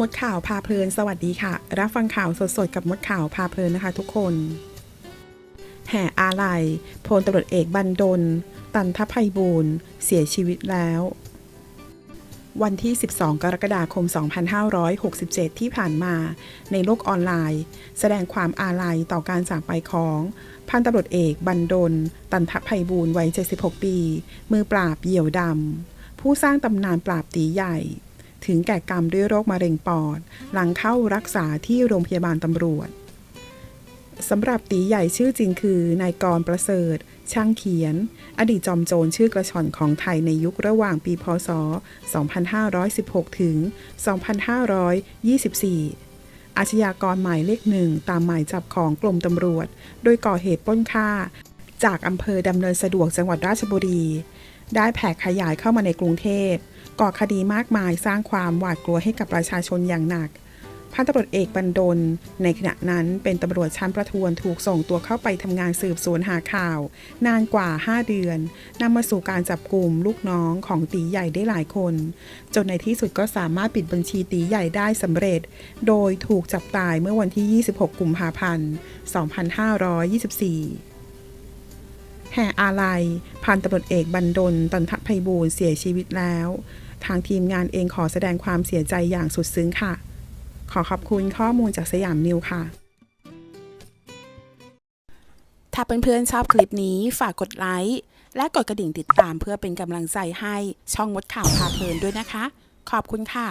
มดข่าวพาเพลิน สวัสดีค่ะ รับฟังข่าวสดๆ กับมดข่าวพาเพลินนะคะทุกคน แห่อาลัยพลตำรวจเอกบันดล ตันทภัยบูรณ์ เสียชีวิตแล้ว วันที่ 12 กรกฎาคม 2567 ที่ผ่านมา ในโลกออนไลน์ แสดงความอาลัยต่อการจากไปของพันตำรวจเอกบันดล ตันทภัยบูรณ์วัย 76 ปี มือปราบเหยี่ยวดำผู้สร้างตำนานปราบตีใหญ่ ถึงแก่กรรมด้วยโรคมะเร็งปอด หลังเข้ารักษาที่โรงพยาบาลตำรวจสำหรับตีใหญ่ชื่อจริงคือนายกรประเสริฐ ช่างเขียน อดีตจอมโจรชื่อกระชอนของไทยในยุคระหว่างปีพศ 2516 ถึง 2524 อาชญากรหมายเลขหนึ่งตามหมายจับของกรมตำรวจ โดยก่อเหตุปล้นฆ่า จากอำเภอดำเนินสะดวกจังหวัดราชบุรี ได้แผ่ขยายเข้ามาในกรุงเทพก่อคดีมากมายสร้างความหวาดกลัวให้กับประชาชนอย่างหนักพันตำรวจเอกบันดล ในขณะนั้นเป็นตำรวจชั้นประทวนถูกส่งตัวเข้าไปทำงานสืบสวนหาข่าว นานกว่า 5 เดือนนำมาสู่การจับกลุ่มลูกน้องของตีใหญ่ได้หลายคน จนในที่สุดก็สามารถปิดบัญชีตีใหญ่ได้สำเร็จ โดยถูกจับตายเมื่อวันที่ 26 กุมภาพันธ์ 2524 แห่อาลัยพันตำรวจเอกบันดลตันทภัยบูรณ์เสียชีวิตแล้ว ทางทีมงานเองขอแสดงความเสียใจอย่างสุดซึ้งค่ะ ขอขอบคุณข้อมูลจากสยามนิวค่ะ ถ้าเพื่อนๆชอบคลิปนี้ฝากกดไลค์ และกดกระดิ่งติดตามเพื่อเป็นกำลังใจให้ช่องมดข่าวพาเพลินด้วยนะคะ ขอบคุณค่ะ